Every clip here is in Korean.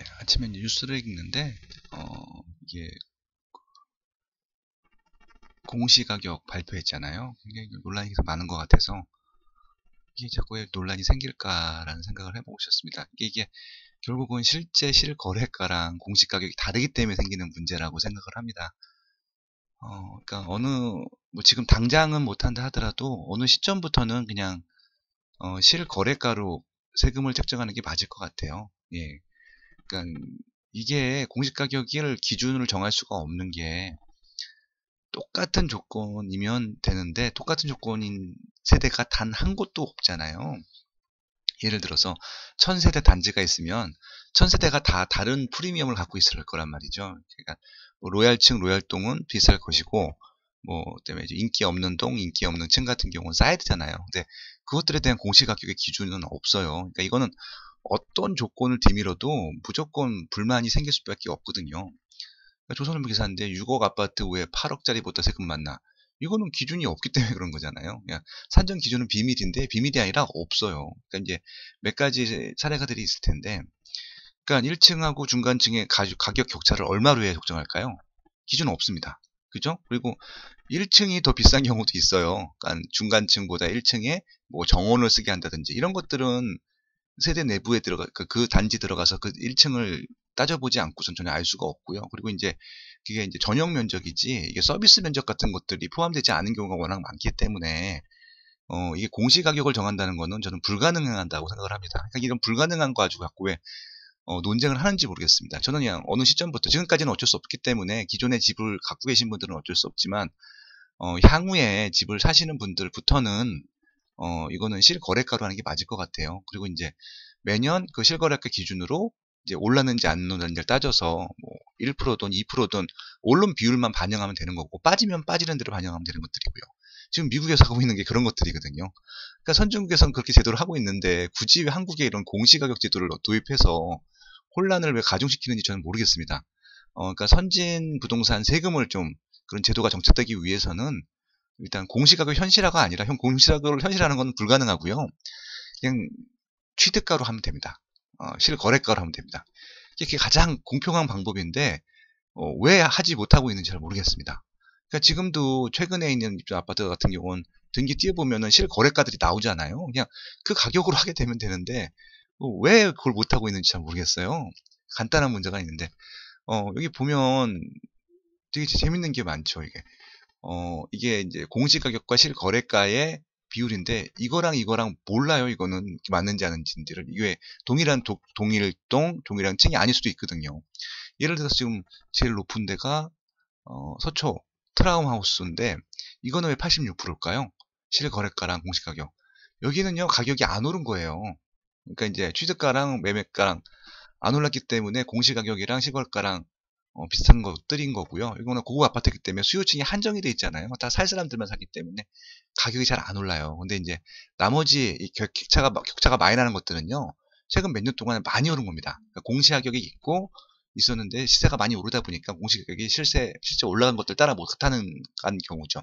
네, 아침에 뉴스를 읽는데, 어, 이게, 공시 가격 발표했잖아요. 굉장히 논란이 많은 것 같아서, 이게 자꾸 왜 논란이 생길까라는 생각을 해보고 있었습니다. 이게, 이게 결국은 실제 실거래가랑 공시 가격이 다르기 때문에 생기는 문제라고 생각을 합니다. 어, 그러니까 어느, 뭐 지금 당장은 못한다 하더라도 어느 시점부터는 그냥, 어, 실거래가로 세금을 책정하는 게 맞을 것 같아요. 예. 그러니까 이게 공시 가격을 기준으로 정할 수가 없는 게 똑같은 조건이면 되는데 똑같은 조건인 세대가 단 한 곳도 없잖아요. 예를 들어서 천세대 단지가 있으면 천세대가 다 다른 프리미엄을 갖고 있을 거란 말이죠. 그러니까 뭐 로얄층, 로얄동은 비쌀 것이고 뭐 때문에 인기 없는 동, 인기 없는 층 같은 경우는 쌓야 되잖아요. 근데 그것들에 대한 공시가격의 기준은 없어요. 그러니까 이거는 어떤 조건을 뒤밀어도 무조건 불만이 생길 수밖에 없거든요. 그러니까 조선일보 기사인데 6억 아파트 왜 8억짜리보다 세금 많나? 이거는 기준이 없기 때문에 그런 거잖아요. 산정 기준은 비밀인데 비밀이 아니라 없어요. 그러니까 이제 몇 가지 사례가들이 있을 텐데, 그러니까 1층하고 중간층의 가격 격차를 얼마로 해 적정할까요? 기준은 없습니다. 그죠? 그리고 1층이 더 비싼 경우도 있어요. 그러니까 중간층보다 1층에 뭐 정원을 쓰게 한다든지 이런 것들은 세대 내부에 들어가 그, 그 단지 들어가서 그 1층을 따져보지 않고선 전혀 알 수가 없고요. 그리고 이제 그게 이제 전용 면적이지 이게 서비스 면적 같은 것들이 포함되지 않은 경우가 워낙 많기 때문에 어 이게 공시 가격을 정한다는 거는 저는 불가능하다고 생각을 합니다. 그러니까 이런 불가능한 거 가지고 갖고 왜 어, 논쟁을 하는지 모르겠습니다. 저는 그냥 어느 시점부터 지금까지는 어쩔 수 없기 때문에 기존의 집을 갖고 계신 분들은 어쩔 수 없지만 어, 향후에 집을 사시는 분들부터는 어, 이거는 실거래가로 하는 게 맞을 것 같아요. 그리고 이제 매년 그 실거래가 기준으로 이제 올랐는지 안 올랐는지를 따져서 뭐 1%든 2%든 오른 비율만 반영하면 되는 거고 빠지면 빠지는 대로 반영하면 되는 것들이고요. 지금 미국에서 하고 있는 게 그런 것들이거든요. 그러니까 선진국에서는 그렇게 제도를 하고 있는데 굳이 왜 한국에 이런 공시가격 제도를 도입해서 혼란을 왜 가중시키는지 저는 모르겠습니다. 어, 그러니까 선진 부동산 세금을 좀 그런 제도가 정착되기 위해서는 일단 공시가격 현실화가 아니라 형 공시가격을 현실화하는 건 불가능하고요. 그냥 취득가로 하면 됩니다. 어, 실거래가로 하면 됩니다. 이게 가장 공평한 방법인데 어, 왜 하지 못하고 있는지 잘 모르겠습니다. 그러니까 지금도 최근에 있는 입주 아파트 같은 경우는 등기 띄워보면은 실거래가들이 나오잖아요. 그냥 그 가격으로 하게 되면 되는데 어, 왜 그걸 못하고 있는지 잘 모르겠어요. 간단한 문제가 있는데 어, 여기 보면 되게 재밌는 게 많죠. 이게 어, 이게 이제 공시가격과 실거래가의 비율인데 이거랑 이거랑 몰라요. 이거는 맞는지 아닌지를 이게 동일한 도, 동일동, 동일한 층이 아닐 수도 있거든요. 예를 들어서 지금 제일 높은 데가 어, 서초 트라움 하우스인데 이거는 왜 86%일까요? 실거래가랑 공시가격. 여기는요 가격이 안 오른 거예요. 그러니까 이제 취득가랑 매매가랑 안 올랐기 때문에 공시가격이랑 실거래가랑 어, 비슷한 것들인 거고요. 이거는 고급 아파트이기 때문에 수요층이 한정이 돼 있잖아요. 다 살 사람들만 사기 때문에 가격이 잘 안 올라요. 근데 이제 나머지 격차가 격차가 많이 나는 것들은요. 최근 몇 년 동안 많이 오른 겁니다. 그러니까 공시 가격이 있고 있었는데 시세가 많이 오르다 보니까 공시 가격이 실제 실제 올라간 것들 따라 못하는 경우죠.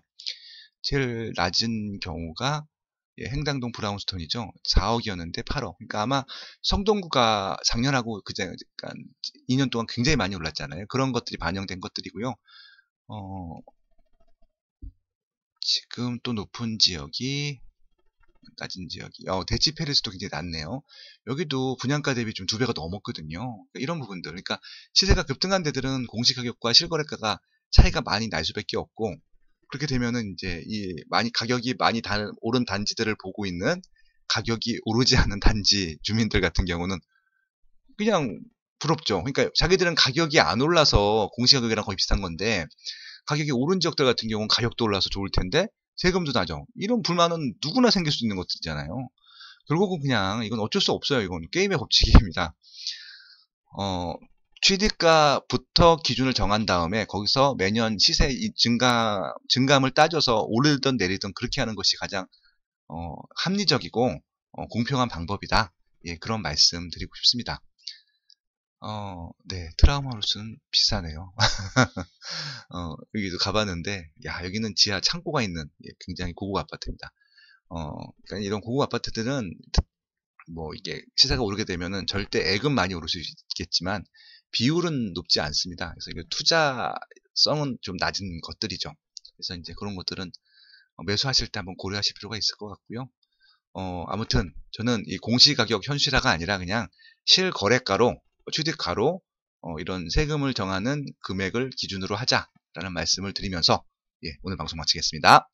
제일 낮은 경우가 예, 행당동 브라운스톤이죠. 4억이었는데 8억. 그러니까 아마 성동구가 작년하고 그제 그러니까 2년 동안 굉장히 많이 올랐잖아요. 그런 것들이 반영된 것들이고요. 어, 지금 또 높은 지역이 낮은 지역이 어, 대치 페리스도 굉장히 낮네요. 여기도 분양가 대비 좀 두 배가 넘었거든요. 그러니까 이런 부분들. 그러니까 시세가 급등한 데들은 공시 가격과 실거래가가 차이가 많이 날 수밖에 없고 그렇게 되면은 이제 이 많이 가격이 많이 단, 오른 단지들을 보고 있는 가격이 오르지 않은 단지 주민들 같은 경우는 그냥 부럽죠. 그러니까 자기들은 가격이 안 올라서 공시가격이랑 거의 비슷한 건데 가격이 오른 지역들 같은 경우는 가격도 올라서 좋을 텐데 세금도 나죠. 이런 불만은 누구나 생길 수 있는 것들이잖아요. 결국은 그냥 이건 어쩔 수 없어요. 이건 게임의 법칙입니다. 어, 취득가부터 기준을 정한 다음에 거기서 매년 시세 증가 증감을 따져서 오르든 내리든 그렇게 하는 것이 가장 어, 합리적이고 어, 공평한 방법이다. 예, 그런 말씀 드리고 싶습니다. 어, 네, 트라우마루스는 비싸네요. 어, 여기도 가봤는데, 야, 여기는 지하 창고가 있는 예, 굉장히 고급 아파트입니다. 어, 그러니까 이런 고급 아파트들은 뭐 이게 시세가 오르게 되면은 절대 액은 많이 오를 수 있겠지만 비율은 높지 않습니다. 그래서 이게 투자성은 좀 낮은 것들이죠. 그래서 이제 그런 것들은 어, 매수하실 때 한번 고려하실 필요가 있을 것 같고요. 어, 아무튼 저는 이 공시가격 현실화가 아니라 그냥 실거래가로 취득가로 어, 이런 세금을 정하는 금액을 기준으로 하자라는 말씀을 드리면서 예, 오늘 방송 마치겠습니다.